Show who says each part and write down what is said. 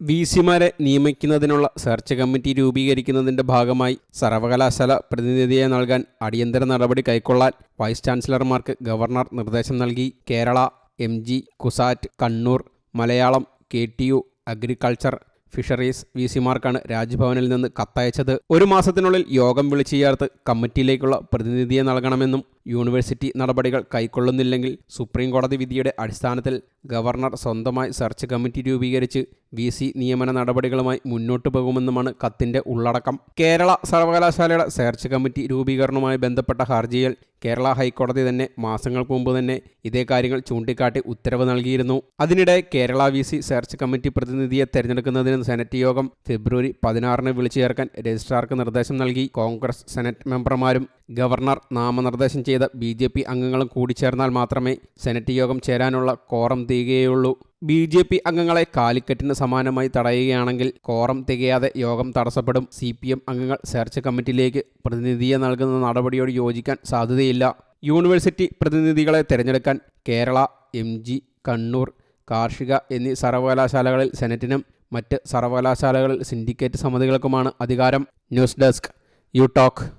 Speaker 1: V സിമാരെ നിയമിക്കുന്നതിനുള്ള search committee രൂപീകരിക്കുന്നതിന്റെ ഭാഗമായി സർവകലാശാല പ്രതിനിധിയെ നൽകാൻ അടിയന്തര നടപടി കൈക്കൊള്ളാൻ വൈസ് ചാൻസലർമാർക്ക് ഗവർണർ നിർദ്ദേശം നൽകി. Kerala M G CUSAT Kannur Malayalam K T U agriculture fisheries V സിമാർക്കാണ് രാജ്ഭവനിൽ നിന്ന് കത്തയച്ചത്. ഒരു മാസത്തിനുള്ളിൽ യോഗം വിളിച്ചു ചേർത്ത് കമ്മിറ്റിയിലേക്കുള്ള പ്രതിനിധിയെ നൽകണമെന്നും യൂണിവേഴ്സിറ്റി നടപടികൾ കൈക്കൊള്ളുന്നില്ലെങ്കിൽ സുപ്രീം കോടതി വിധിയുടെ അടിസ്ഥാനത്തിൽ ഗവർണർ സ്വന്തമായി സെർച്ച് കമ്മിറ്റി രൂപീകരിച്ച് വി സി നിയമന നടപടികളുമായി മുന്നോട്ടു പോകുമെന്നുമാണ് കത്തിന്റെ ഉള്ളടക്കം. കേരള സർവകലാശാലയുടെ സെർച്ച് കമ്മിറ്റി രൂപീകരണവുമായി ബന്ധപ്പെട്ട ഹർജിയിൽ കേരള ഹൈക്കോടതി തന്നെ മാസങ്ങൾക്ക് മുമ്പ് തന്നെ ഇതേ കാര്യങ്ങൾ ചൂണ്ടിക്കാട്ടി ഉത്തരവ് നൽകിയിരുന്നു. അതിനിടെ Kerala V C search committee പ്രതിനിധിയെ തെരഞ്ഞെടുക്കുന്നതിന് സെനറ്റ് യോഗം ഫെബ്രുവരി പതിനാറിന് വിളിച്ചു ചേർക്കാൻ രജിസ്ട്രാർക്ക് നിർദ്ദേശം നൽകി. കോൺഗ്രസ് സെനറ്റ് മെമ്പർമാരും ഗവർണർ നാമനിർദ്ദേശം ചെയ്ത ബി ജെ പി അംഗങ്ങളും കൂടിച്ചേർന്നാൽ മാത്രമേ സെനറ്റ് യോഗം ചേരാനുള്ള കോറം തികയുള്ളൂ. ബി ജെ പി അംഗങ്ങളെ കാലിക്കറ്റിന് സമാനമായി തടയുകയാണെങ്കിൽ കോറം തികയാതെ യോഗം തടസ്സപ്പെടും. സി പി എം അംഗങ്ങൾ സെർച്ച് കമ്മിറ്റിയിലേക്ക് പ്രതിനിധിയെ നൽകുന്ന നടപടിയോട് യോജിക്കാൻ സാധ്യതയില്ല. യൂണിവേഴ്സിറ്റി പ്രതിനിധികളെ തിരഞ്ഞെടുക്കാൻ കേരള എം ജി കണ്ണൂർ കാർഷിക എന്നീ സർവകലാശാലകളിൽ സെനറ്റിനും മറ്റ് സർവകലാശാലകളിൽ സിൻഡിക്കേറ്റ് സമിതികൾക്കുമാണ് അധികാരം. News desk you talk